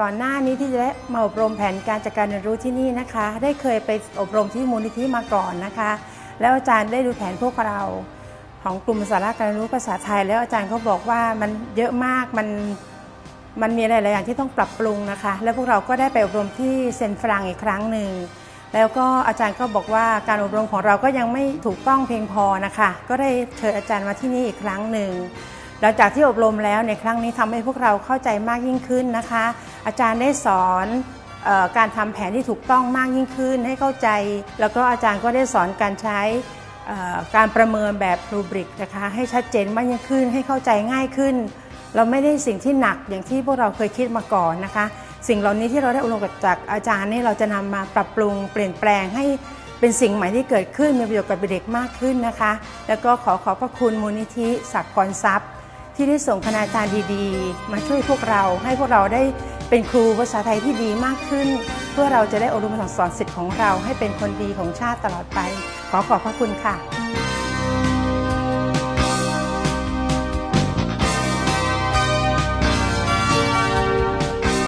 ก่อนหน้านี้ที่จะได้มาอบรมแผนการจัดการเรียนรู้ที่นี่นะคะ ได้เคยไปอบรมที่มูลนิธิมาก่อนนะคะ แล้วอาจารย์ได้ดูแผนพวกเราของกลุ่มสาระการเรียนรู้ภาษาไทย แล้วอาจารย์เขาบอกว่ามันเยอะมากมันมันมีหลาย ๆ อย่างที่ต้องปรับปรุงนะคะ แล้วพวกเราก็ได้ไปอบรมที่เซนฟรังอีกครั้งหนึ่งแล้วก็อาจารย์ก็บอกว่าการอบรมของเราก็ยังไม่ถูกต้องเพียงพอนะคะ ก็ได้เชิญอาจารย์มาที่นี่อีกครั้งหนึ่ง หลังจากที่อบรมแล้วในครั้งนี้ทำให้พวกเราเข้าใจมากยิ่งขึ้นนะคะ อาจารย์ได้สอนออการทำแผนที่ถูกต้องมากยิ่งขึ้นให้เข้าใจ แล้วก็อาจารย์ก็ได้สอนการใช้การประเมินแบบรูบริกนะคะ ให้ชัดเจนมากยิ่งขึ้นให้เข้าใจง่ายขึ้น เราไม่ได้สิ่งที่หนักอย่างที่พวกเราเคยคิดมาก่อนนะคะ สิ่งเหล่านี้ที่เราได้อบรมจากอาจารย์นี่เราจะนำมาปรับปรุงเปลี่ยนแปลงให้เป็นสิ่งใหม่ที่เกิดขึ้นมีประโยชน์กับเด็กมากขึ้นนะคะ แล้วก็ขอขอบพระคุณมูลนิธิศักดิ์พรทรัพย์ ที่ได้ส่งคณาจารย์ดีๆ มาช่วยพวกเรา ให้พวกเราได้เป็นครูภาษาไทยที่ดีมากขึ้น เพื่อเราจะได้อบรมสั่งสอนสิทธิ์ของเราให้เป็นคนดีของชาติตลอดไป ขอขอบพระคุณค่ะ